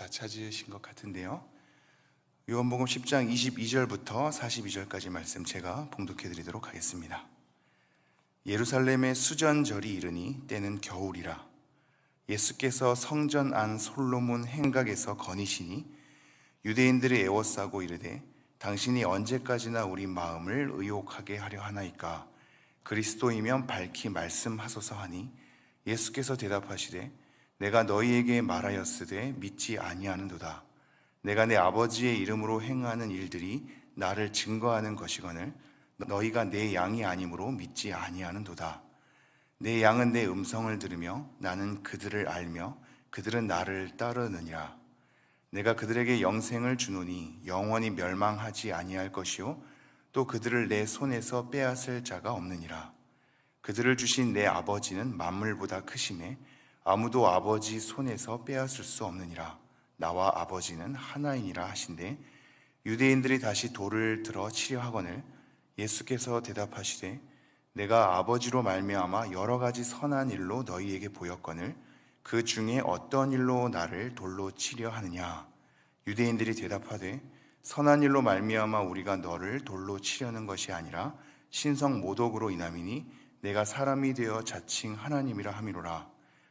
다 찾으신 것 같은데요. 요한복음 10장 22절부터 42절까지 말씀 제가 봉독해 드리도록 하겠습니다. 예루살렘의 수전절이 이르니 때는 겨울이라 예수께서 성전 안 솔로몬 행각에서 거니시니 유대인들이 애워싸고 이르되 당신이 언제까지나 우리 마음을 의혹하게 하려 하나이까 그리스도이면 밝히 말씀하소서 하니 예수께서 대답하시되 내가 너희에게 말하였으되 믿지 아니하는도다. 내가 내 아버지의 이름으로 행하는 일들이 나를 증거하는 것이거늘 너희가 내 양이 아니므로 믿지 아니하는도다. 내 양은 내 음성을 들으며 나는 그들을 알며 그들은 나를 따르느니라 내가 그들에게 영생을 주노니 영원히 멸망하지 아니할 것이요 또 그들을 내 손에서 빼앗을 자가 없느니라. 그들을 주신 내 아버지는 만물보다 크심에 아무도 아버지 손에서 빼앗을 수 없느니라. 나와 아버지는 하나이니라 하신데 유대인들이 다시 돌을 들어 치려 하거늘 예수께서 대답하시되 내가 아버지로 말미암아 여러 가지 선한 일로 너희에게 보였거늘 그 중에 어떤 일로 나를 돌로 치려 하느냐? 유대인들이 대답하되 선한 일로 말미암아 우리가 너를 돌로 치려는 것이 아니라 신성 모독으로 인함이니 내가 사람이 되어 자칭 하나님이라 함이로라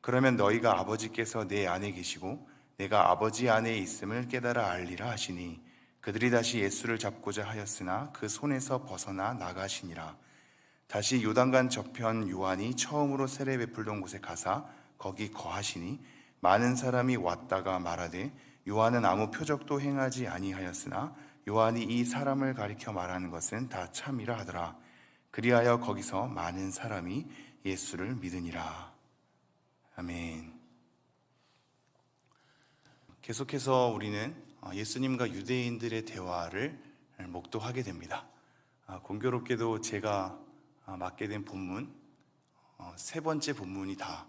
그러면 너희가 아버지께서 내 안에 계시고 내가 아버지 안에 있음을 깨달아 알리라 하시니 그들이 다시 예수를 잡고자 하였으나 그 손에서 벗어나 나가시니라. 다시 요단강 저편 요한이 처음으로 세례 베풀던 곳에 가사 거기 거하시니 많은 사람이 왔다가 말하되 요한은 아무 표적도 행하지 아니하였으나 요한이 이 사람을 가리켜 말하는 것은 다 참이라 하더라. 그리하여 거기서 많은 사람이 예수를 믿으니라 아멘. 계속해서 우리는 어, 예수님과 유대인들의 대화를 목도하게 됩니다. 아, 공교롭게도 제가 아, 맡게 된 본문 어, 세 번째 본문이 다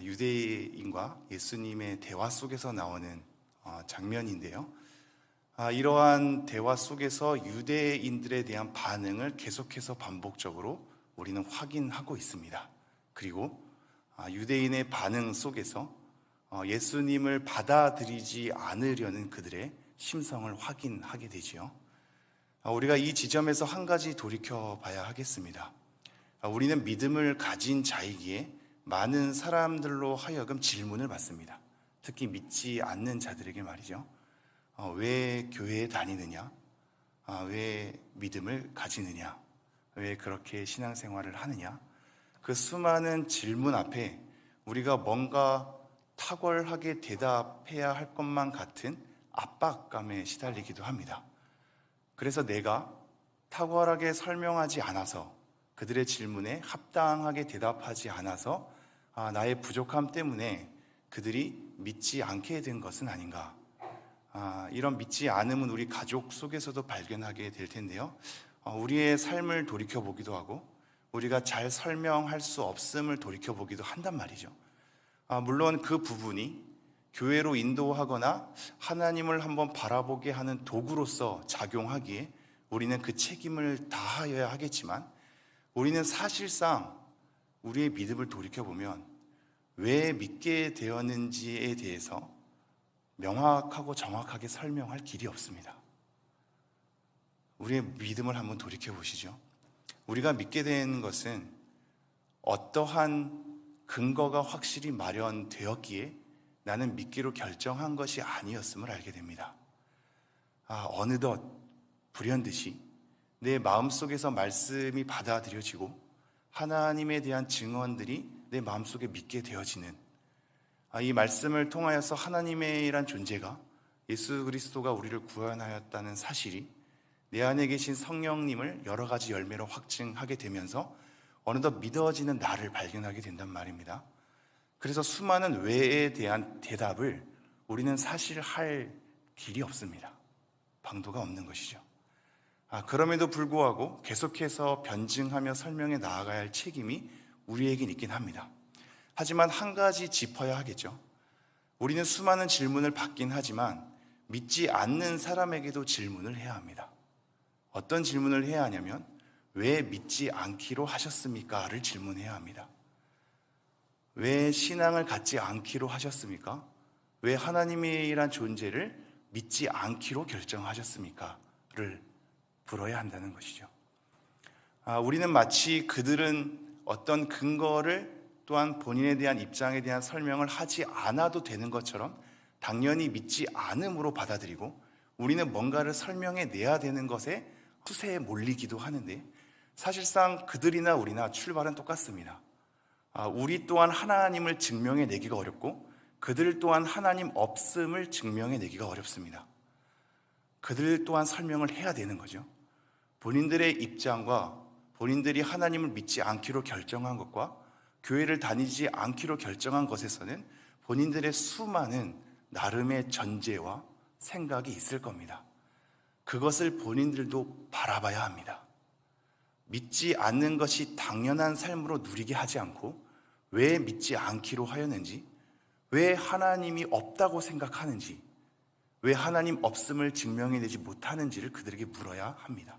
유대인과 예수님의 대화 속에서 나오는 어, 장면인데요. 아, 이러한 대화 속에서 유대인들에 대한 반응을 계속해서 반복적으로 우리는 확인하고 있습니다. 그리고 유대인의 반응 속에서 어, 예수님을 받아들이지 않으려는 그들의 심성을 확인하게 되지요. 아, 우리가 이 지점에서 한 가지 돌이켜 봐야 하겠습니다. 아, 우리는 믿음을 가진 자이기에 많은 사람들로 하여금 질문을 받습니다. 특히 믿지 않는 자들에게 말이죠. 어, 왜 교회에 다니느냐? 아, 왜 믿음을 가지느냐? 왜 그렇게 신앙생활을 하느냐? 그 수많은 질문 앞에 우리가 뭔가 탁월하게 대답해야 할 것만 같은 압박감에 시달리기도 합니다. 그래서 내가 탁월하게 설명하지 않아서 그들의 질문에 합당하게 대답하지 않아서 아, 나의 부족함 때문에 그들이 믿지 않게 된 것은 아닌가. 아, 이런 믿지 않음은 우리 가족 속에서도 발견하게 될 텐데요. 어, 우리의 삶을 돌이켜 보기도 하고 우리가 잘 설명할 수 없음을 돌이켜보기도 한단 말이죠. 아, 물론 그 부분이 교회로 인도하거나 하나님을 한번 바라보게 하는 도구로서 작용하기에 우리는 그 책임을 다하여야 하겠지만 우리는 사실상 우리의 믿음을 돌이켜보면 왜 믿게 되었는지에 대해서 명확하고 정확하게 설명할 길이 없습니다. 우리의 믿음을 한번 돌이켜 보시죠. 우리가 믿게 된 것은 어떠한 근거가 확실히 마련되었기에 나는 믿기로 결정한 것이 아니었음을 알게 됩니다. 아, 어느덧 불현듯이 내 마음속에서 말씀이 받아들여지고 하나님에 대한 증언들이 내 마음속에 믿게 되어지는 아, 이 말씀을 통하여서 하나님의란 존재가 예수 그리스도가 우리를 구원하였다는 사실이 내 안에 계신 성령님을 여러 가지 열매로 확증하게 되면서 어느덧 믿어지는 나를 발견하게 된단 말입니다. 그래서 수많은 왜에 대한 대답을 우리는 사실 할 길이 없습니다. 방도가 없는 것이죠. 아, 그럼에도 불구하고 계속해서 변증하며 설명해 나아가야 할 책임이 우리에겐 있긴 합니다. 하지만 한 가지 짚어야 하겠죠. 우리는 수많은 질문을 받긴 하지만 믿지 않는 사람에게도 질문을 해야 합니다. 어떤 질문을 해야 하냐면 왜 믿지 않기로 하셨습니까?를 질문해야 합니다. 왜 신앙을 갖지 않기로 하셨습니까? 왜 하나님이란 존재를 믿지 않기로 결정하셨습니까?를 물어야 한다는 것이죠. 아, 우리는 마치 그들은 어떤 근거를 또한 본인에 대한 입장에 대한 설명을 하지 않아도 되는 것처럼 당연히 믿지 않음으로 받아들이고 우리는 뭔가를 설명해 내야 되는 것에 투세에 몰리기도 하는데 사실상 그들이나 우리나 출발은 똑같습니다. 아, 우리 또한 하나님을 증명해 내기가 어렵고 그들 또한 하나님 없음을 증명해 내기가 어렵습니다. 그들 또한 설명을 해야 되는 거죠. 본인들의 입장과 본인들이 하나님을 믿지 않기로 결정한 것과 교회를 다니지 않기로 결정한 것에서는 본인들의 수많은 나름의 전제와 생각이 있을 겁니다. 그것을 본인들도 바라봐야 합니다. 믿지 않는 것이 당연한 삶으로 누리게 하지 않고 왜 믿지 않기로 하였는지, 왜 하나님이 없다고 생각하는지, 왜 하나님 없음을 증명해내지 못하는지를 그들에게 물어야 합니다.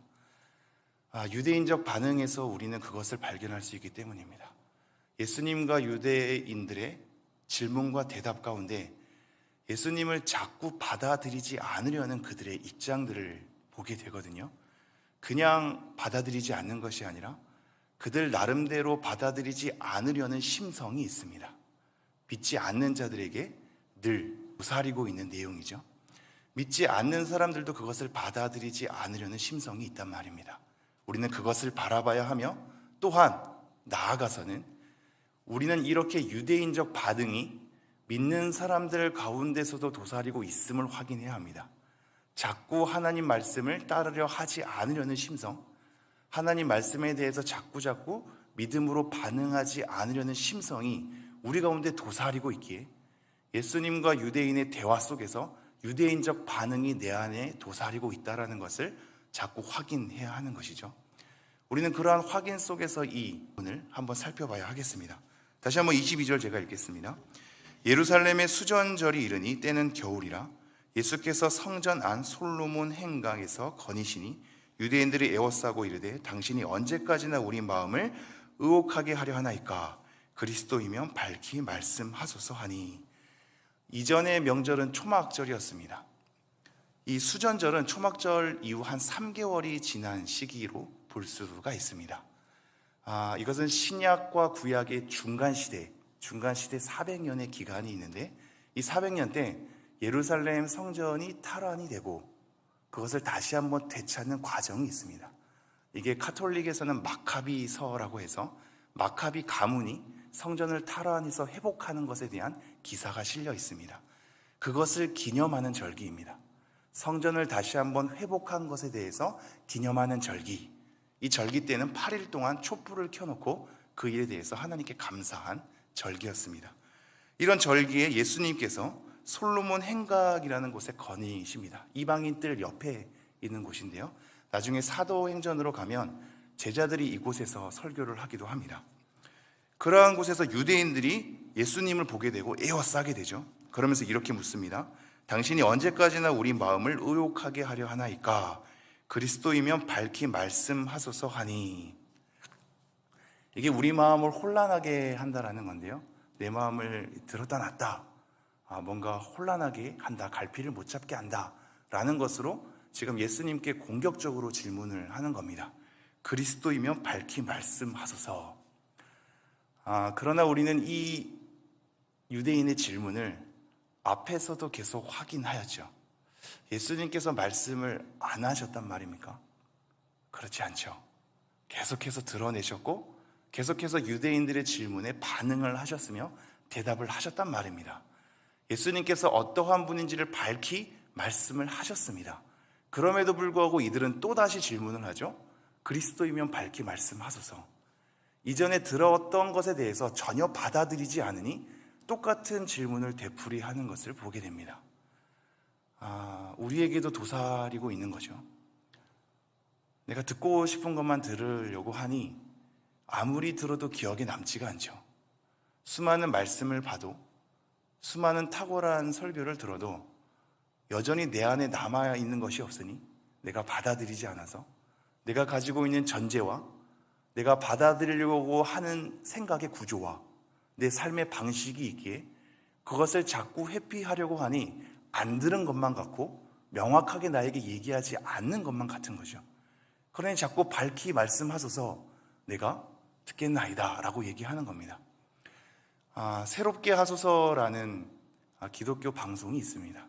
아, 유대인적 반응에서 우리는 그것을 발견할 수 있기 때문입니다. 예수님과 유대인들의 질문과 대답 가운데 예수님을 자꾸 받아들이지 않으려는 그들의 입장들을 보게 되거든요. 그냥 받아들이지 않는 것이 아니라 그들 나름대로 받아들이지 않으려는 심성이 있습니다. 믿지 않는 자들에게 늘 무사리고 있는 내용이죠. 믿지 않는 사람들도 그것을 받아들이지 않으려는 심성이 있단 말입니다. 우리는 그것을 바라봐야 하며 또한 나아가서는 우리는 이렇게 유대인적 반응이 믿는 사람들 가운데서도 도사리고 있음을 확인해야 합니다. 자꾸 하나님 말씀을 따르려 하지 않으려는 심성, 하나님 말씀에 대해서 자꾸 자꾸 믿음으로 반응하지 않으려는 심성이 우리 가운데 도사리고 있기에 예수님과 유대인의 대화 속에서 유대인적 반응이 내 안에 도사리고 있다라는 것을 자꾸 확인해야 하는 것이죠. 우리는 그러한 확인 속에서 이 오늘 한번 살펴봐야 하겠습니다. 다시 한번 22절 제가 읽겠습니다. 예루살렘의 수전절이 이르니 때는 겨울이라 예수께서 성전 안 솔로몬 행강에서 거니시니 유대인들이 애워싸고 이르되 당신이 언제까지나 우리 마음을 의혹하게 하려 하나이까 그리스도이면 밝히 말씀하소서 하니 이전의 명절은 초막절이었습니다. 이 수전절은 초막절 이후 한 3개월이 지난 시기로 볼 수가 있습니다. 아, 이것은 신약과 구약의 중간 시대, 중간 시대 400년의 기간이 있는데 이 400년 때 예루살렘 성전이 탈환이 되고 그것을 다시 한번 되찾는 과정이 있습니다. 이게 카톨릭에서는 마카비서라고 해서 마카비 가문이 성전을 탈환해서 회복하는 것에 대한 기사가 실려 있습니다. 그것을 기념하는 절기입니다. 성전을 다시 한번 회복한 것에 대해서 기념하는 절기. 이 절기 때는 8일 동안 촛불을 켜놓고 그 일에 대해서 하나님께 감사한 절기였습니다. 이런 절기에 예수님께서 솔로몬 행각이라는 곳에 거니십니다. 이방인들 옆에 있는 곳인데요. 나중에 사도행전으로 가면 제자들이 이곳에서 설교를 하기도 합니다. 그러한 곳에서 유대인들이 예수님을 보게 되고 에워싸게 되죠. 그러면서 이렇게 묻습니다. 당신이 언제까지나 우리 마음을 의혹하게 하려 하나이까? 그리스도이면 밝히 말씀하소서 하니. 이게 우리 마음을 혼란하게 한다라는 건데요. 내 마음을 들었다 놨다. 아, 뭔가 혼란하게 한다. 갈피를 못 잡게 한다. 라는 것으로 지금 예수님께 공격적으로 질문을 하는 겁니다. 그리스도이면 밝히 말씀하소서. 아, 그러나 우리는 이 유대인의 질문을 앞에서도 계속 확인하였죠. 예수님께서 말씀을 안 하셨단 말입니까? 그렇지 않죠. 계속해서 드러내셨고, 계속해서 유대인들의 질문에 반응을 하셨으며 대답을 하셨단 말입니다. 예수님께서 어떠한 분인지를 밝히 말씀을 하셨습니다. 그럼에도 불구하고 이들은 또다시 질문을 하죠. 그리스도이면 밝히 말씀하소서. 이전에 들었던 것에 대해서 전혀 받아들이지 않으니 똑같은 질문을 되풀이하는 것을 보게 됩니다. 우리에게도 도사리고 있는 거죠. 내가 듣고 싶은 것만 들으려고 하니 아무리 들어도 기억에 남지가 않죠. 수많은 말씀을 봐도 수많은 탁월한 설교를 들어도 여전히 내 안에 남아 있는 것이 없으니 내가 받아들이지 않아서 내가 가지고 있는 전제와 내가 받아들이려고 하는 생각의 구조와 내 삶의 방식이 있기에 그것을 자꾸 회피하려고 하니 안 들은 것만 같고 명확하게 나에게 얘기하지 않는 것만 같은 거죠. 그러니 자꾸 밝히 말씀하소서 내가 듣겠나이다 라고 얘기하는 겁니다. 아, 새롭게 하소서라는 아, 기독교 방송이 있습니다.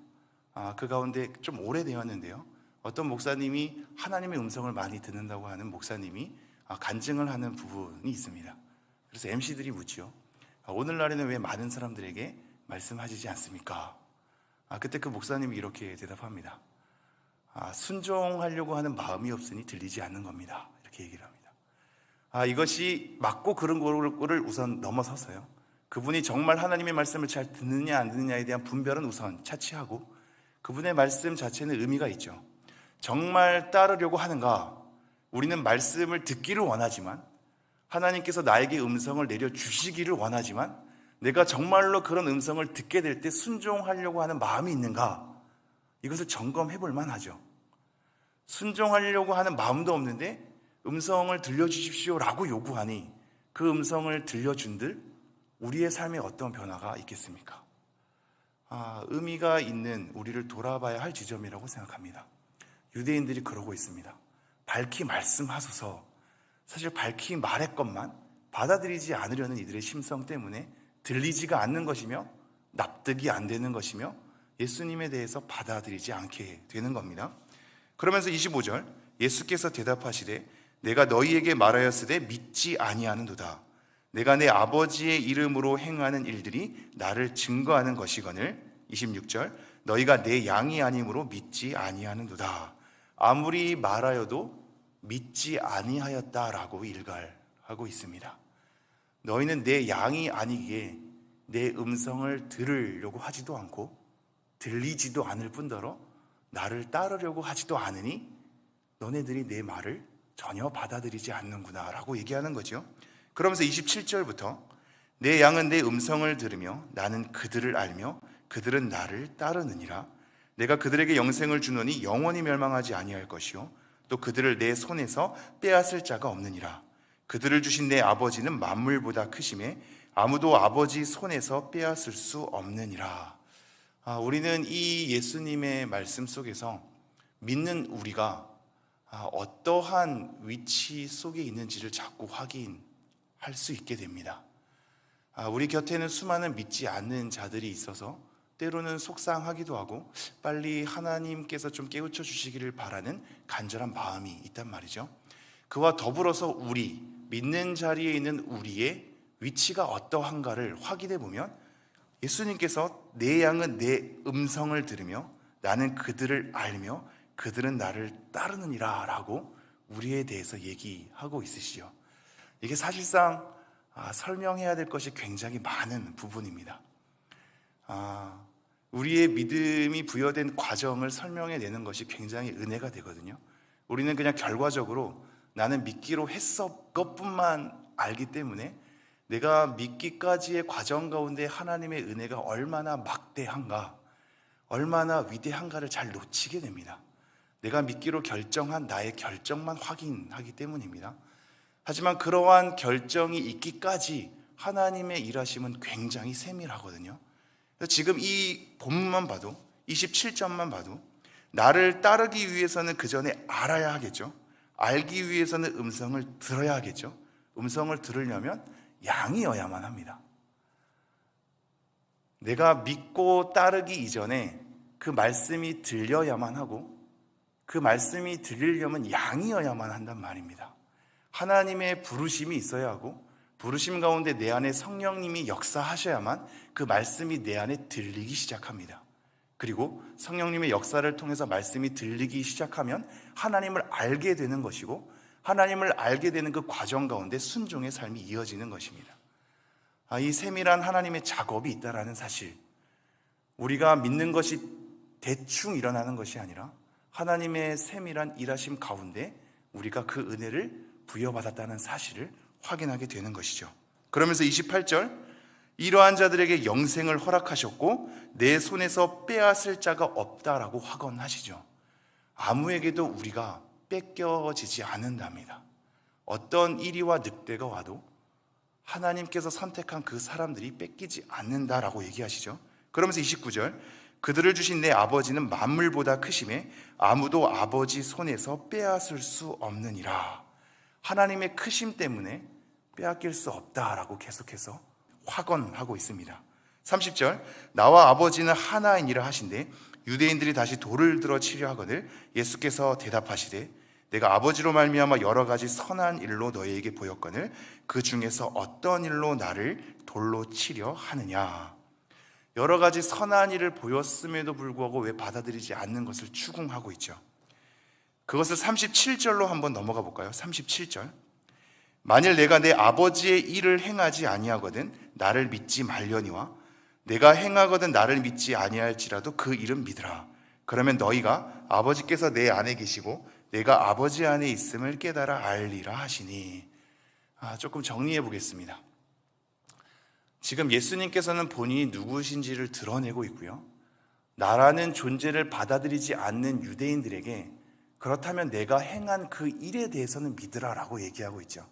아, 그 가운데 좀 오래되었는데요. 어떤 목사님이 하나님의 음성을 많이 듣는다고 하는 목사님이 아, 간증을 하는 부분이 있습니다. 그래서 MC들이 묻지요. 아, 오늘날에는 왜 많은 사람들에게 말씀하시지 않습니까? 아, 그때 그 목사님이 이렇게 대답합니다. 아, 순종하려고 하는 마음이 없으니 들리지 않는 겁니다. 이렇게 얘기를 합니다. 아, 이것이 맞고 그런 거를 우선 넘어서서요. 그분이 정말 하나님의 말씀을 잘 듣느냐 안 듣느냐에 대한 분별은 우선 차치하고 그분의 말씀 자체는 의미가 있죠. 정말 따르려고 하는가? 우리는 말씀을 듣기를 원하지만 하나님께서 나에게 음성을 내려 주시기를 원하지만 내가 정말로 그런 음성을 듣게 될 때 순종하려고 하는 마음이 있는가? 이것을 점검해 볼 만하죠. 순종하려고 하는 마음도 없는데 음성을 들려주십시오라고 요구하니 그 음성을 들려준들 우리의 삶에 어떤 변화가 있겠습니까? 아, 의미가 있는 우리를 돌아봐야 할 지점이라고 생각합니다. 유대인들이 그러고 있습니다. 밝히 말씀하소서. 사실 밝히 말했건만 받아들이지 않으려는 이들의 심성 때문에 들리지가 않는 것이며 납득이 안 되는 것이며 예수님에 대해서 받아들이지 않게 되는 겁니다. 그러면서 25절 예수께서 대답하시되 내가 너희에게 말하였으되 믿지 아니하는도다. 내가 내 아버지의 이름으로 행하는 일들이 나를 증거하는 것이거늘 26절 너희가 내 양이 아니므로 믿지 아니하는도다. 아무리 말하여도 믿지 아니하였다라고 일갈하고 있습니다. 너희는 내 양이 아니기에 내 음성을 들으려고 하지도 않고 들리지도 않을 뿐더러 나를 따르려고 하지도 않으니 너네들이 내 말을 전혀 받아들이지 않는구나라고 얘기하는 거죠. 그러면서 27절부터 내 양은 내 음성을 들으며 나는 그들을 알며 그들은 나를 따르느니라. 내가 그들에게 영생을 주노니 영원히 멸망하지 아니할 것이요 또 그들을 내 손에서 빼앗을 자가 없느니라. 그들을 주신 내 아버지는 만물보다 크심에 아무도 아버지 손에서 빼앗을 수 없느니라. 아, 우리는 이 예수님의 말씀 속에서 믿는 우리가 아, 어떠한 위치 속에 있는지를 자꾸 확인할 수 있게 됩니다. 아, 우리 곁에는 수많은 믿지 않는 자들이 있어서 때로는 속상하기도 하고 빨리 하나님께서 좀 깨우쳐 주시기를 바라는 간절한 마음이 있단 말이죠. 그와 더불어서 우리 믿는 자리에 있는 우리의 위치가 어떠한가를 확인해 보면 예수님께서 내 양은 내 음성을 들으며 나는 그들을 알며 그들은 나를 따르느니라 라고 우리에 대해서 얘기하고 있으시죠. 이게 사실상 아, 설명해야 될 것이 굉장히 많은 부분입니다. 아, 우리의 믿음이 부여된 과정을 설명해 내는 것이 굉장히 은혜가 되거든요. 우리는 그냥 결과적으로 나는 믿기로 했어 것뿐만 알기 때문에 내가 믿기까지의 과정 가운데 하나님의 은혜가 얼마나 막대한가, 얼마나 위대한가를 잘 놓치게 됩니다. 내가 믿기로 결정한 나의 결정만 확인하기 때문입니다. 하지만 그러한 결정이 있기까지 하나님의 일하심은 굉장히 세밀하거든요. 지금 이 본문만 봐도 27점만 봐도 나를 따르기 위해서는 그 전에 알아야 하겠죠. 알기 위해서는 음성을 들어야 하겠죠. 음성을 들으려면 양이어야만 합니다. 내가 믿고 따르기 이전에 그 말씀이 들려야만 하고 그 말씀이 들리려면 양이어야만 한단 말입니다. 하나님의 부르심이 있어야 하고 부르심 가운데 내 안에 성령님이 역사하셔야만 그 말씀이 내 안에 들리기 시작합니다. 그리고 성령님의 역사를 통해서 말씀이 들리기 시작하면 하나님을 알게 되는 것이고 하나님을 알게 되는 그 과정 가운데 순종의 삶이 이어지는 것입니다. 아, 이 세밀한 하나님의 작업이 있다라는 사실, 우리가 믿는 것이 대충 일어나는 것이 아니라 하나님의 세밀한 일하심 가운데 우리가 그 은혜를 부여받았다는 사실을 확인하게 되는 것이죠. 그러면서 28절 이러한 자들에게 영생을 허락하셨고 내 손에서 빼앗을 자가 없다라고 확언하시죠. 아무에게도 우리가 뺏겨지지 않는답니다. 어떤 이리와 늑대가 와도 하나님께서 선택한 그 사람들이 뺏기지 않는다라고 얘기하시죠. 그러면서 29절 그들을 주신 내 아버지는 만물보다 크심에 아무도 아버지 손에서 빼앗을 수 없느니라. 하나님의 크심 때문에 빼앗길 수 없다라고 계속해서 확언하고 있습니다. 30절 나와 아버지는 하나이니라 하신데 유대인들이 다시 돌을 들어 치려 하거늘 예수께서 대답하시되 내가 아버지로 말미암아 여러 가지 선한 일로 너희에게 보였거늘 그 중에서 어떤 일로 나를 돌로 치려 하느냐 여러 가지 선한 일을 보였음에도 불구하고 왜 받아들이지 않는 것을 추궁하고 있죠. 그것을 37절로 한번 넘어가 볼까요? 37절. 만일 내가 내 아버지의 일을 행하지 아니하거든 나를 믿지 말려니와 내가 행하거든 나를 믿지 아니할지라도 그 일은 믿으라. 그러면 너희가 아버지께서 내 안에 계시고 내가 아버지 안에 있음을 깨달아 알리라 하시니. 아, 조금 정리해 보겠습니다. 지금 예수님께서는 본인이 누구신지를 드러내고 있고요. 나라는 존재를 받아들이지 않는 유대인들에게 그렇다면 내가 행한 그 일에 대해서는 믿으라라고 얘기하고 있죠.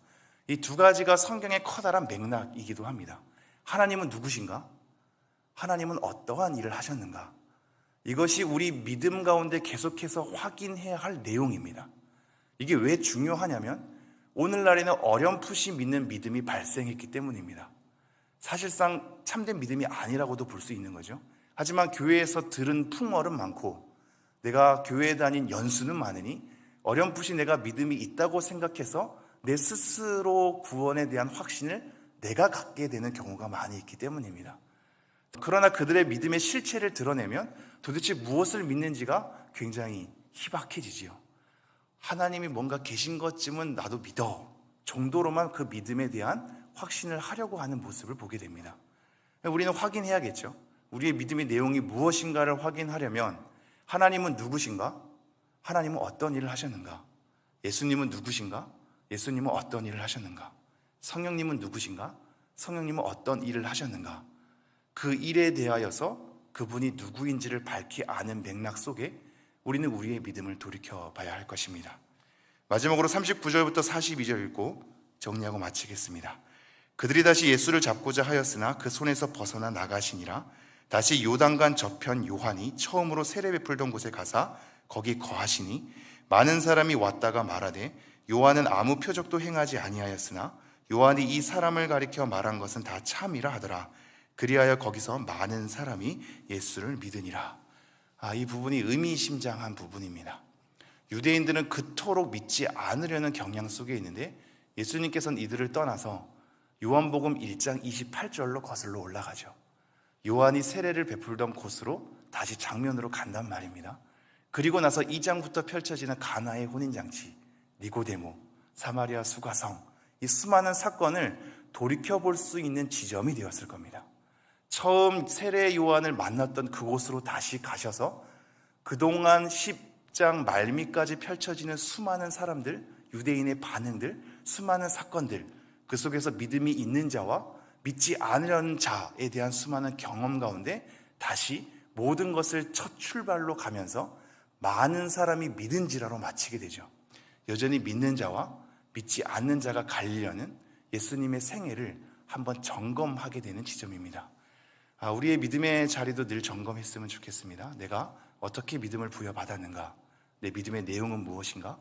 이 두 가지가 성경의 커다란 맥락이기도 합니다. 하나님은 누구신가? 하나님은 어떠한 일을 하셨는가? 이것이 우리 믿음 가운데 계속해서 확인해야 할 내용입니다. 이게 왜 중요하냐면 오늘날에는 어렴풋이 믿는 믿음이 발생했기 때문입니다. 사실상 참된 믿음이 아니라고도 볼 수 있는 거죠. 하지만 교회에서 들은 풍월은 많고 내가 교회에 다닌 연수는 많으니 어렴풋이 내가 믿음이 있다고 생각해서 내 스스로 구원에 대한 확신을 내가 갖게 되는 경우가 많이 있기 때문입니다. 그러나 그들의 믿음의 실체를 드러내면 도대체 무엇을 믿는지가 굉장히 희박해지지요. 하나님이 뭔가 계신 것쯤은 나도 믿어 정도로만 그 믿음에 대한 확신을 하려고 하는 모습을 보게 됩니다. 우리는 확인해야겠죠. 우리의 믿음의 내용이 무엇인가를 확인하려면 하나님은 누구신가? 하나님은 어떤 일을 하셨는가? 예수님은 누구신가? 예수님은 어떤 일을 하셨는가? 성령님은 누구신가? 성령님은 어떤 일을 하셨는가? 그 일에 대하여서 그분이 누구인지를 밝히 아는 맥락 속에 우리는 우리의 믿음을 돌이켜 봐야 할 것입니다. 마지막으로 39절부터 42절 읽고 정리하고 마치겠습니다. 그들이 다시 예수를 잡고자 하였으나 그 손에서 벗어나 나가시니라. 다시 요단간 저편 요한이 처음으로 세례 베풀던 곳에 가사 거기 거하시니 많은 사람이 왔다가 말하되 요한은 아무 표적도 행하지 아니하였으나 요한이 이 사람을 가리켜 말한 것은 다 참이라 하더라. 그리하여 거기서 많은 사람이 예수를 믿으니라. 아, 이 부분이 의미심장한 부분입니다. 유대인들은 그토록 믿지 않으려는 경향 속에 있는데 예수님께서는 이들을 떠나서 요한복음 1장 28절로 거슬러 올라가죠. 요한이 세례를 베풀던 곳으로 다시 장면으로 간단 말입니다. 그리고 나서 2장부터 펼쳐지는 가나의 혼인잔치, 니고데모, 사마리아 수가성, 이 수많은 사건을 돌이켜 볼 수 있는 지점이 되었을 겁니다. 처음 세례 요한을 만났던 그곳으로 다시 가셔서 그동안 10장 말미까지 펼쳐지는 수많은 사람들, 유대인의 반응들, 수많은 사건들, 그 속에서 믿음이 있는 자와 믿지 않으려는 자에 대한 수많은 경험 가운데 다시 모든 것을 첫 출발로 가면서 많은 사람이 믿은지라로 마치게 되죠. 여전히 믿는 자와 믿지 않는 자가 갈리려는 예수님의 생애를 한번 점검하게 되는 지점입니다. 아, 우리의 믿음의 자리도 늘 점검했으면 좋겠습니다. 내가 어떻게 믿음을 부여받았는가? 내 믿음의 내용은 무엇인가?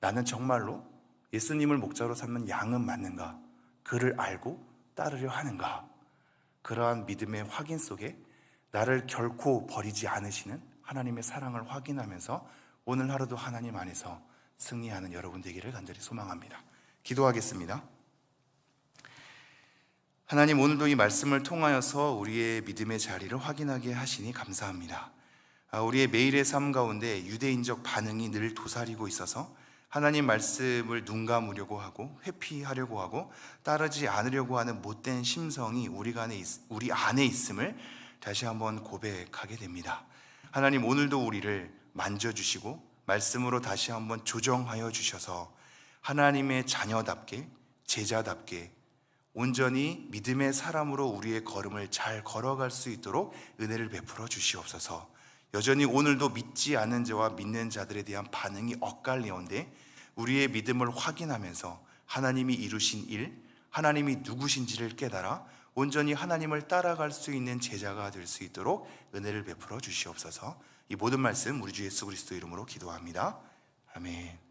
나는 정말로 예수님을 목자로 삼는 양은 맞는가? 그를 알고 따르려 하는가? 그러한 믿음의 확인 속에 나를 결코 버리지 않으시는 하나님의 사랑을 확인하면서 오늘 하루도 하나님 안에서 승리하는 여러분 되기를 간절히 소망합니다. 기도하겠습니다. 하나님 오늘도 이 말씀을 통하여서 우리의 믿음의 자리를 확인하게 하시니 감사합니다. 아, 우리의 매일의 삶 가운데 유대인적 반응이 늘 도사리고 있어서 하나님 말씀을 눈 감으려고 하고 회피하려고 하고 따르지 않으려고 하는 못된 심성이 우리 안에 우리 안에 있음을 다시 한번 고백하게 됩니다. 하나님 오늘도 우리를 만져 주시고 말씀으로 다시 한번 조정하여 주셔서 하나님의 자녀답게 제자답게 온전히 믿음의 사람으로 우리의 걸음을 잘 걸어갈 수 있도록 은혜를 베풀어 주시옵소서. 여전히 오늘도 믿지 않은 자와 믿는 자들에 대한 반응이 엇갈리온데 우리의 믿음을 확인하면서 하나님이 이루신 일, 하나님이 누구신지를 깨달아 온전히 하나님을 따라갈 수 있는 제자가 될 수 있도록 은혜를 베풀어 주시옵소서. 이 모든 말씀 우리 주 예수 그리스도 이름으로 기도합니다. 아멘.